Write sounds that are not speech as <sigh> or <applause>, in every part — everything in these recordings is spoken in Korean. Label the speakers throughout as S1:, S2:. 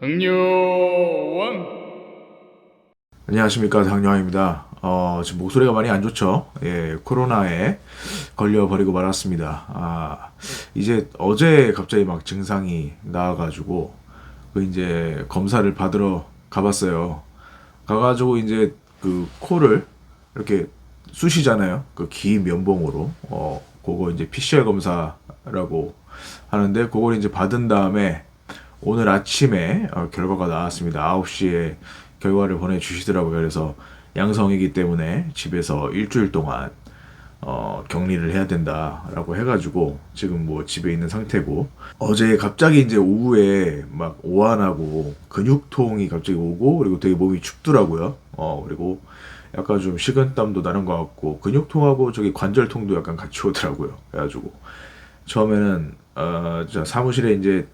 S1: 흥룡원
S2: 안녕하십니까 당뇨입니다. 어, 지금 목소리가 많이 안 좋죠. 예, 코로나에 걸려버리고 말았습니다. 아, 이제 어제 갑자기 막 증상이 나와가지고 그 이제 검사를 받으러 가봤어요. 가가지고 이제 그 코를 이렇게 쑤시잖아요. 그 긴 면봉으로 어, 그거 이제 PCR 검사라고 하는데 그걸 이제 받은 다음에 오늘 아침에 어, 결과가 나왔습니다. 9시에 결과를 보내주시더라고요. 그래서 양성이기 때문에 집에서 일주일 동안 어, 격리를 해야 된다라고 해가지고 지금 뭐 집에 있는 상태고 어제 갑자기 이제 오후에 막 오한하고 근육통이 갑자기 오고 그리고 되게 몸이 춥더라고요. 어 그리고 약간 좀 식은땀도 나는 것 같고 근육통하고 저기 관절통도 약간 같이 오더라고요. 그래가지고 처음에는 어, 저 사무실에 이제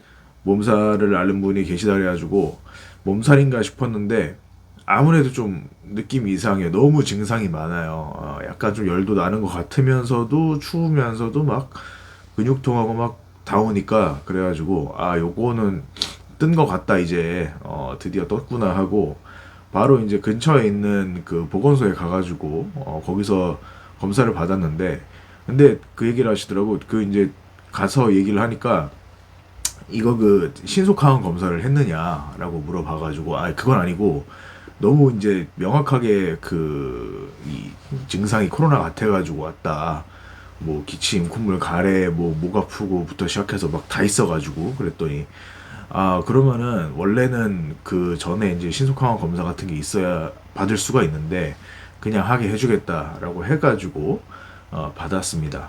S2: 몸살을 앓는 분이 계시다 그래가지고 몸살인가 싶었는데 아무래도 좀 느낌이 이상해요. 너무 증상이 많아요. 어, 약간 좀 열도 나는 것 같으면서도 추우면서도 막 근육통하고 막 다오니까 그래가지고 아 요거는 뜬 것 같다 이제 어, 드디어 떴구나 하고 바로 이제 근처에 있는 그 보건소에 가가지고 어, 거기서 검사를 받았는데 근데 그 얘기를 하시더라고 그 이제 가서 얘기를 하니까 이거 그 신속항원 검사를 했느냐라고 물어봐가지고 아 그건 아니고 너무 이제 명확하게 그 이 증상이 코로나 같아가지고 왔다 뭐 기침 콧물 가래 뭐 목 아프고부터 시작해서 막 다 있어가지고 그랬더니 아 그러면은 원래는 그 전에 이제 신속항원 검사 같은 게 있어야 받을 수가 있는데 그냥 하게 해주겠다라고 해가지고 어, 받았습니다.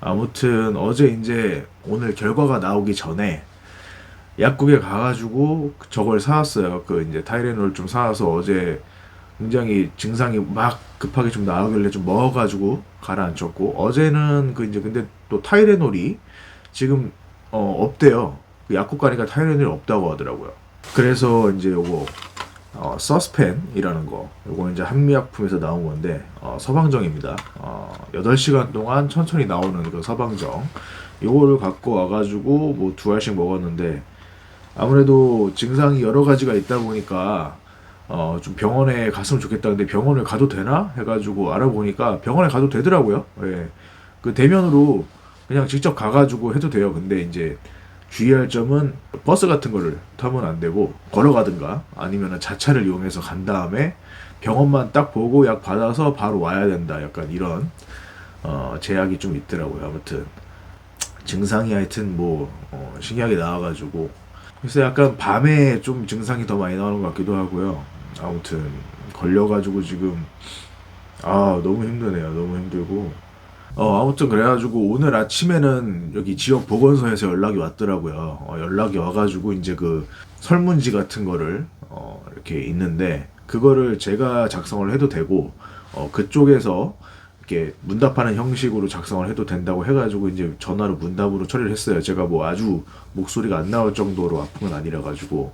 S2: 아무튼 어제 이제 오늘 결과가 나오기 전에 약국에 가가지고 저걸 사왔어요. 그 이제 타이레놀 좀 사와서 어제 굉장히 증상이 막 급하게 좀 나오길래 좀 먹어가지고 가라앉혔고 어제는 그 이제 근데 또 타이레놀이 지금 어 없대요. 그 약국 가니까 타이레놀이 없다고 하더라고요. 그래서 이제 요거 어, 서스펜이라는 거 요거 이제 한미약품에서 나온 건데 어, 서방정입니다. 어, 8시간 동안 천천히 나오는 그 서방정 요거를 갖고 와가지고 뭐 두 알씩 먹었는데 아무래도 증상이 여러 가지가 있다 보니까 어, 좀 병원에 갔으면 좋겠다. 근데 병원을 가도 되나? 해가지고 알아보니까 병원에 가도 되더라고요. 예. 그 대면으로 그냥 직접 가가지고 해도 돼요. 근데 이제 주의할 점은 버스 같은 거를 타면 안 되고 걸어가든가 아니면 자차를 이용해서 간 다음에 병원만 딱 보고 약 받아서 바로 와야 된다. 약간 이런 어, 제약이 좀 있더라고요. 아무튼 증상이 하여튼 뭐 어, 신기하게 나와가지고 그래서 약간 밤에 좀 증상이 더 많이 나오는 것 같기도 하고요. 아무튼 걸려가지고 지금 아 너무 힘드네요. 너무 힘들고 어 아무튼 그래가지고 오늘 아침에는 여기 지역 보건소에서 연락이 왔더라고요. 어, 연락이 와가지고 이제 그 설문지 같은 거를 어, 이렇게 있는데 그거를 제가 작성을 해도 되고 어, 그쪽에서 이렇게 문답하는 형식으로 작성을 해도 된다고 해가지고 이제 전화로 문답으로 처리를 했어요. 제가 뭐 아주 목소리가 안 나올 정도로 아픈 건 아니라 가지고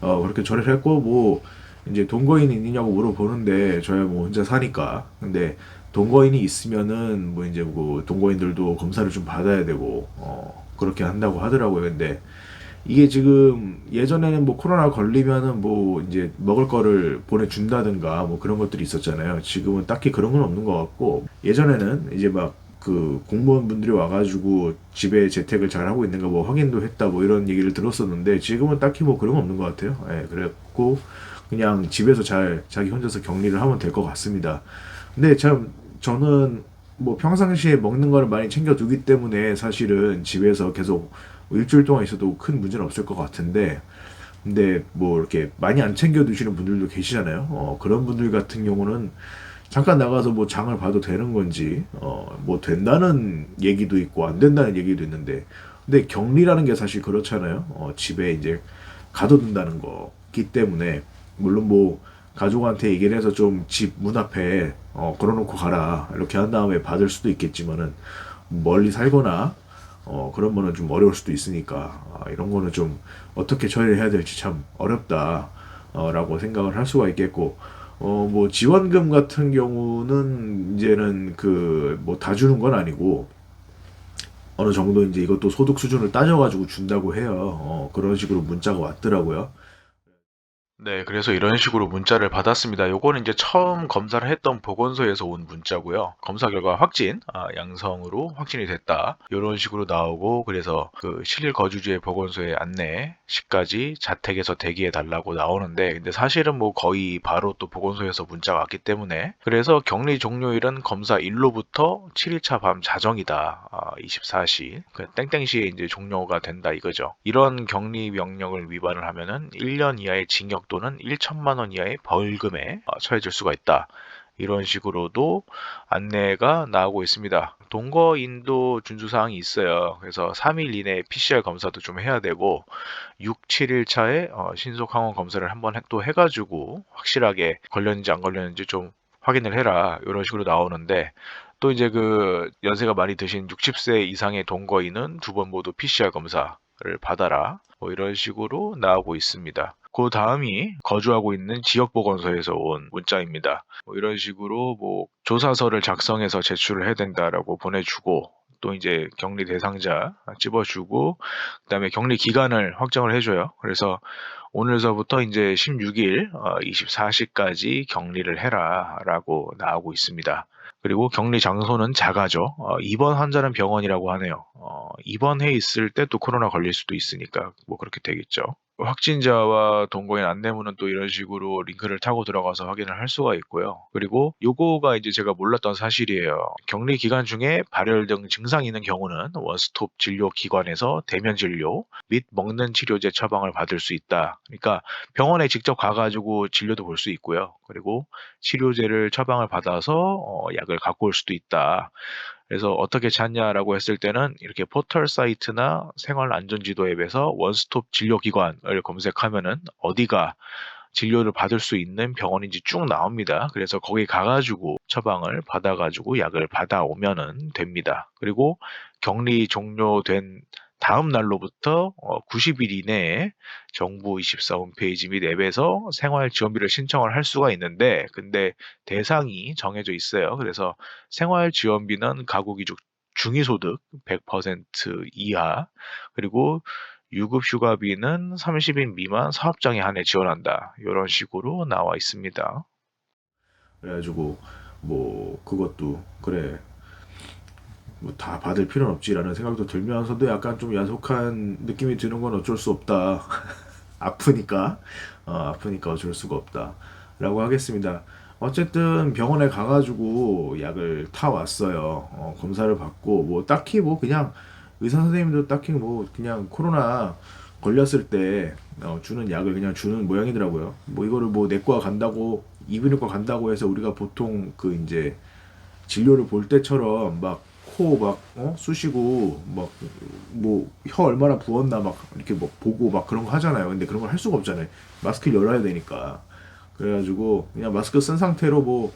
S2: 어 그렇게 처리를 했고 뭐 이제 동거인이 있느냐고 물어보는데 저야 뭐 혼자 사니까 근데 동거인이 있으면은 뭐 이제 그 동거인들도 검사를 좀 받아야 되고 어 그렇게 한다고 하더라고요. 근데 이게 지금 예전에는 뭐 코로나 걸리면은 뭐 이제 먹을 거를 보내준다든가 뭐 그런 것들이 있었잖아요. 지금은 딱히 그런 건 없는 것 같고 예전에는 이제 막 그 공무원분들이 와가지고 집에 재택을 잘 하고 있는가 뭐 확인도 했다 뭐 이런 얘기를 들었었는데 지금은 딱히 뭐 그런 거 없는 것 같아요. 예, 그랬고 그냥 집에서 잘 자기 혼자서 격리를 하면 될 것 같습니다. 근데 참 저는 뭐 평상시에 먹는 거를 많이 챙겨 두기 때문에 사실은 집에서 계속 일주일 동안 있어도 큰 문제는 없을 것 같은데 근데 뭐 이렇게 많이 안 챙겨 두시는 분들도 계시잖아요. 어, 그런 분들 같은 경우는 잠깐 나가서 뭐 장을 봐도 되는 건지 어, 뭐 된다는 얘기도 있고 안 된다는 얘기도 있는데 근데 격리라는 게 사실 그렇잖아요. 어, 집에 이제 가둬둔다는 거기 때문에 물론 뭐 가족한테 얘기를 해서 좀 집 문 앞에 어, 걸어놓고 가라 이렇게 한 다음에 받을 수도 있겠지만은 멀리 살거나 어, 그런 거는 좀 어려울 수도 있으니까 아, 이런 거는 좀 어떻게 처리를 해야 될지 참 어렵다 어, 라고 생각을 할 수가 있겠고 어, 뭐 지원금 같은 경우는 이제는 그 뭐 다 주는 건 아니고 어느 정도 이제 이것도 소득 수준을 따져가지고 준다고 해요. 어, 그런 식으로 문자가 왔더라고요.
S1: 네, 그래서 이런 식으로 문자를 받았습니다. 요거는 이제 처음 검사를 했던 보건소에서 온 문자고요. 검사 결과 확진, 아, 양성으로 확진이 됐다. 이런 식으로 나오고 그래서 그 실일 거주지의 보건소에 안내 시까지 자택에서 대기해 달라고 나오는데 근데 사실은 뭐 거의 바로 또 보건소에서 문자가 왔기 때문에 그래서 격리 종료일은 검사 일로부터 7일차 밤 자정이다. 아, 24시. 그 땡땡시에 이제 종료가 된다 이거죠. 이런 격리 명령을 위반을 하면은 1년 이하의 징역 또는 1천만 원 이하의 벌금에 어, 처해질 수가 있다. 이런 식으로도 안내가 나오고 있습니다. 동거 인도 준수 사항이 있어요. 그래서 3일 이내에 PCR 검사도 좀 해야 되고 6, 7일 차에 어, 신속 항원 검사를 한번 해- 또 해가지고 확실하게 걸렸는지 안 걸렸는지 좀 확인을 해라. 이런 식으로 나오는데 또 이제 그 연세가 많이 드신 60세 이상의 동거인은 두 번 모두 PCR 검사를 받아라. 뭐 이런 식으로 나오고 있습니다. 그 다음이 거주하고 있는 지역보건소에서 온 문자입니다. 뭐 이런 식으로 뭐 조사서를 작성해서 제출을 해야 된다라고 보내주고 또 이제 격리 대상자 찝어주고 그다음에 격리 기간을 확정을 해줘요. 그래서 오늘서부터 이제 16일 24시까지 격리를 해라라고 나오고 있습니다. 그리고 격리 장소는 작아져. 어, 입원 환자는 병원이라고 하네요. 어, 입원해 있을 때 또 코로나 걸릴 수도 있으니까 뭐 그렇게 되겠죠. 확진자와 동거인 안내문은 또 이런 식으로 링크를 타고 들어가서 확인을 할 수가 있고요. 그리고 요거가 이제 제가 몰랐던 사실이에요. 격리 기간 중에 발열 등 증상이 있는 경우는 원스톱 진료 기관에서 대면 진료 및 먹는 치료제 처방을 받을 수 있다. 그러니까 병원에 직접 가가지고 진료도 볼 수 있고요. 그리고 치료제를 처방을 받아서 어, 약을 갖고 올 수도 있다. 그래서 어떻게 찾냐라고 했을 때는 이렇게 포털 사이트나 생활안전지도 앱에서 원스톱 진료기관을 검색하면은 어디가 진료를 받을 수 있는 병원인지 쭉 나옵니다. 그래서 거기 가가지고 처방을 받아가지고 약을 받아오면은 됩니다. 그리고 격리 종료된 다음 날로부터 90일 이내에 정부 24 홈페이지 및 앱에서 생활 지원비를 신청을 할 수가 있는데 근데 대상이 정해져 있어요. 그래서 생활 지원비는 가구 기준 중위소득 100% 이하 그리고 유급 휴가비는 30인 미만 사업장에 한해 지원한다. 이런 식으로 나와 있습니다.
S2: 그래가지고 뭐 그것도 그래 뭐 다 받을 필요는 없지라는 생각도 들면서도 약간 좀 야속한 느낌이 드는 건 어쩔 수 없다. <laughs> 아프니까 어, 아프니까 어쩔 수가 없다라고 하겠습니다. 어쨌든 병원에 가가지고 약을 타 왔어요. 어, 검사를 받고 뭐 딱히 뭐 그냥 의사 선생님도 딱히 뭐 그냥 코로나 걸렸을 때 어, 주는 약을 그냥 주는 모양이더라고요. 뭐 이거를 뭐 내과 간다고 이비인후과 간다고 해서 우리가 보통 그 이제 진료를 볼 때처럼 막 코 막 어? 쑤시고 막 뭐 혀 얼마나 부었나 막 이렇게 뭐 보고 막 그런 거 하잖아요. 근데 그런 걸 할 수가 없잖아요. 마스크를 열어야 되니까. 그래가지고 그냥 마스크 쓴 상태로 뭐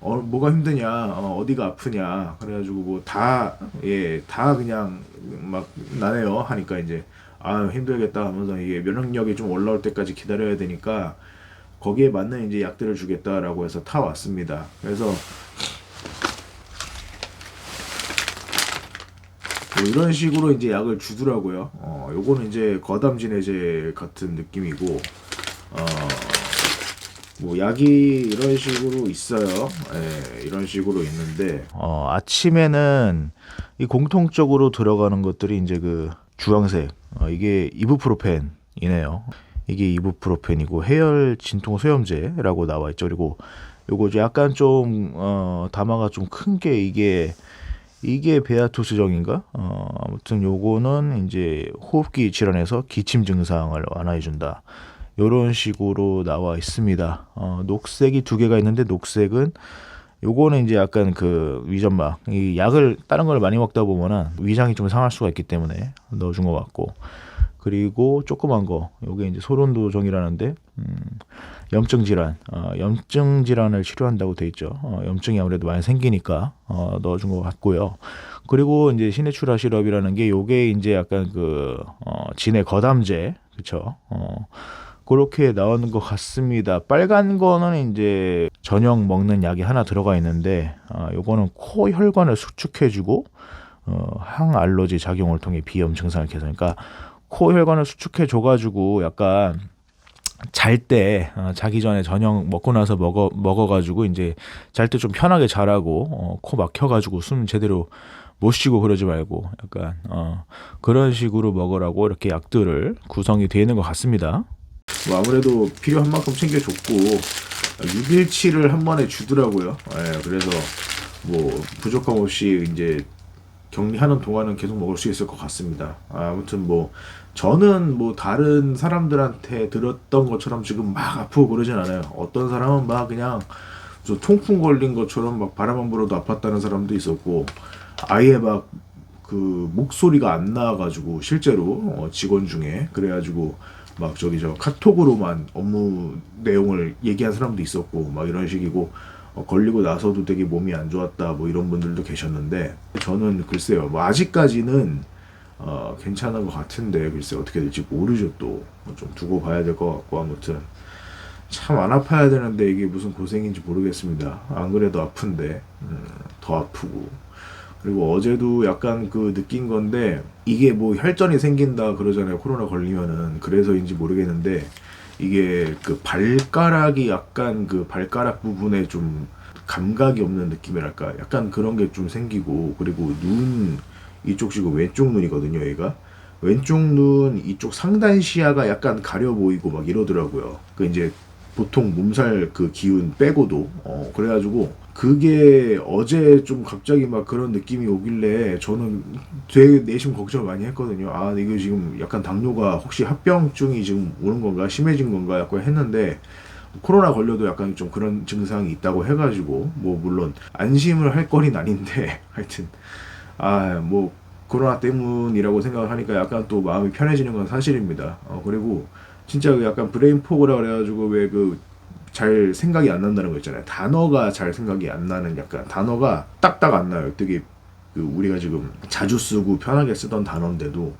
S2: 어, 뭐가 힘드냐, 어, 디가 아프냐, 그래가지고 뭐 다, 예, 다 그냥 막 나네요 하니까 이제 아 힘들겠다 하면서 이게 면역력이 좀 올라올 때까지 기다려야 되니까 거기에 맞는 이제 약들을 주겠다라고 해서 타 왔습니다. 그래서 뭐 이런 식으로 이제 약을 주더라고요. 어, 요거는 이제 거담진해제 같은 느낌이고, 어, 뭐 약이 이런 식으로 있어요. 예, 이런 식으로 있는데, 어, 아침에는 이 공통적으로 들어가는 것들이 이제 그 주황색, 어, 이게 이부프로펜이네요. 이게 이부프로펜이고 해열 진통 소염제라고 나와 있죠. 그리고 요거 좀 약간 좀 어, 다마가 좀 큰 게 이게 이게 베아투스정인가? 어, 아무튼 요거는 이제 호흡기 질환에서 기침 증상을 완화해 준다. 요런 식으로 나와 있습니다. 어, 녹색이 두 개가 있는데 녹색은 요거는 이제 약간 그 위점막 이 약을 다른 걸 많이 먹다 보면은 위장이 좀 상할 수가 있기 때문에 넣어준 것 같고 그리고 조그만 거 요게 이제 소론도정이라는데 음, 염증 질환 어, 염증 질환을 치료한다고 돼 있죠 어, 염증이 아무래도 많이 생기니까 어, 넣어준 것 같고요 그리고 이제 시네추라 시럽이라는 게 요게 이제 약간 그 어, 진해 거담제 그쵸 어, 그렇게 나오는 것 같습니다. 빨간 거는 이제 저녁 먹는 약이 하나 들어가 있는데, 어, 요거는 코 혈관을 수축해주고, 어, 항알러지 작용을 통해 비염 증상을 개선. 그러니까 코 혈관을 수축해 줘가지고 약간 잘때 어, 자기 전에 저녁 먹고 나서 먹어 먹어가지고 이제 잘 때 좀 편하게 자라고 어, 코 막혀가지고 숨 제대로 못 쉬고 그러지 말고 약간 어, 그런 식으로 먹으라고 이렇게 약들을 구성이 되어 있는 것 같습니다. 뭐 아무래도 필요한 만큼 챙겨줬고 6일치를 한 번에 주더라고요. 예, 그래서 뭐 부족함 없이 이제 격리하는 동안은 계속 먹을 수 있을 것 같습니다. 아, 아무튼 뭐 저는 뭐 다른 사람들한테 들었던 것처럼 지금 막 아프고 그러진 않아요. 어떤 사람은 막 그냥 저 통풍 걸린 것처럼 막 바람만 불어도 아팠다는 사람도 있었고 아예 막 그 목소리가 안 나와가지고 실제로 어, 직원 중에 그래가지고 막 저기 저 카톡으로만 업무 내용을 얘기한 사람도 있었고 막 이런 식이고 어, 걸리고 나서도 되게 몸이 안 좋았다 뭐 이런 분들도 계셨는데 저는 글쎄요 뭐 아직까지는 어, 괜찮은 것 같은데 글쎄 어떻게 될지 모르죠 또. 좀 두고 봐야 될 것 같고 아무튼. 참 안 아파야 되는데 이게 무슨 고생인지 모르겠습니다. 안 그래도 아픈데 음, 더 아프고. 그리고 어제도 약간 그 느낀 건데 이게 뭐 혈전이 생긴다 그러잖아요 코로나 걸리면은. 그래서인지 모르겠는데 이게 그 발가락이 약간 그 발가락 부분에 좀 감각이 없는 느낌이랄까. 약간 그런 게 좀 생기고. 그리고 눈 이쪽 지금 왼쪽 눈이거든요 얘가. 왼쪽 눈 이쪽 상단 시야가 약간 가려 보이고 막 이러더라고요. 그 이제 보통 몸살 그 기운 빼고도. 어 그래가지고 그게 어제 좀 갑자기 막 그런 느낌이 오길래 저는 되게 내심 걱정을 많이 했거든요. 아 이게 지금 약간 당뇨가 혹시 합병증이 지금 오는 건가? 심해진 건가? 약간 했는데 코로나 걸려도 약간 좀 그런 증상이 있다고 해가지고 뭐 물론 안심을 할 거린 아닌데 <laughs> 하여튼 아 뭐 코로나 때문이라고 생각을 하니까 약간 또 마음이 편해지는 건 사실입니다. 어 그리고 진짜 그 약간 브레인 포그라 그래가지고 왜 그 잘 생각이 안 난다는 거 있잖아요. 단어가 잘 생각이 안 나는 약간 단어가 딱딱 안 나요. 되게 그 우리가 지금 자주 쓰고 편하게 쓰던 단어인데도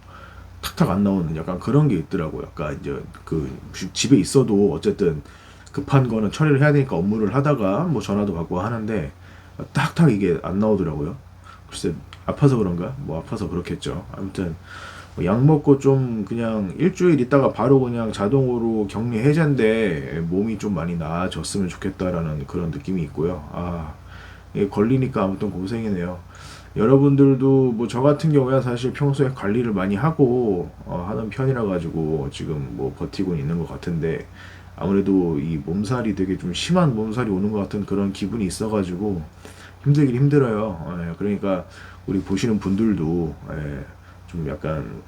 S2: 탁탁 안 나오는 약간 그런 게 있더라고요. 약간 이제 그 집에 있어도 어쨌든 급한 거는 처리를 해야 되니까 업무를 하다가 뭐 전화도 받고 하는데 딱딱 이게 안 나오더라고요. 글쎄 아파서 그런가? 뭐 아파서 그렇겠죠. 아무튼 뭐약 먹고 좀 그냥 일주일 있다가 바로 그냥 자동으로 격리 해제인데 몸이 좀 많이 나아졌으면 좋겠다라는 그런 느낌이 있고요. 아, 걸리니까 아무튼 고생이네요. 여러분들도 뭐 저 같은 경우야 사실 평소에 관리를 많이 하고 어, 하는 편이라 가지고 지금 뭐 버티고 있는 것 같은데 아무래도 이 몸살이 되게 좀 심한 몸살이 오는 것 같은 그런 기분이 있어 가지고 힘들긴 힘들어요. 예, 그러니까 우리 보시는 분들도 예, 좀 약간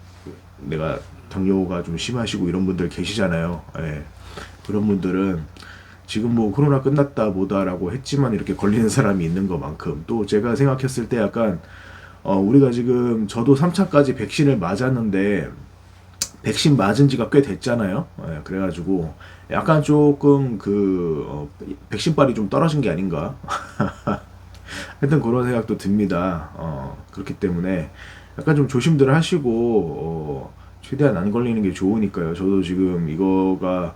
S2: 내가 당뇨가 좀 심하시고 이런 분들 계시잖아요. 예, 그런 분들은 지금 뭐 코로나 끝났다 뭐다라고 했지만 이렇게 걸리는 사람이 있는 것만큼 또 제가 생각했을 때 약간 어, 우리가 지금 저도 3차까지 백신을 맞았는데 백신 맞은 지가 꽤 됐잖아요. 예, 그래가지고 약간 조금 그 어, 백신빨이 좀 떨어진 게 아닌가. <laughs> 하여튼 그런 생각도 듭니다. 어, 그렇기 때문에 약간 좀 조심들 하시고 어, 최대한 안 걸리는 게 좋으니까요. 저도 지금 이거가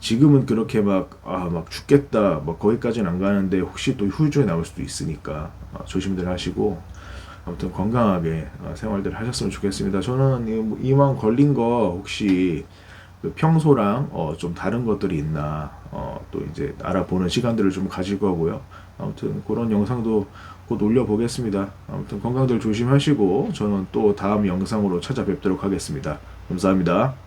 S2: 지금은 그렇게 막, 아, 막 죽겠다, 막 거기까지는 안 가는데 혹시 또 후유증이 나올 수도 있으니까 어, 조심들 하시고 아무튼 건강하게 어, 생활들 하셨으면 좋겠습니다. 저는 이- 이왕 걸린 거 혹시 그 평소랑 어, 좀 다른 것들이 있나 어, 또 이제 알아보는 시간들을 좀 가질 거고요. 아무튼 그런 영상도 곧 올려보겠습니다. 아무튼 건강들 조심하시고 저는 또 다음 영상으로 찾아뵙도록 하겠습니다. 감사합니다.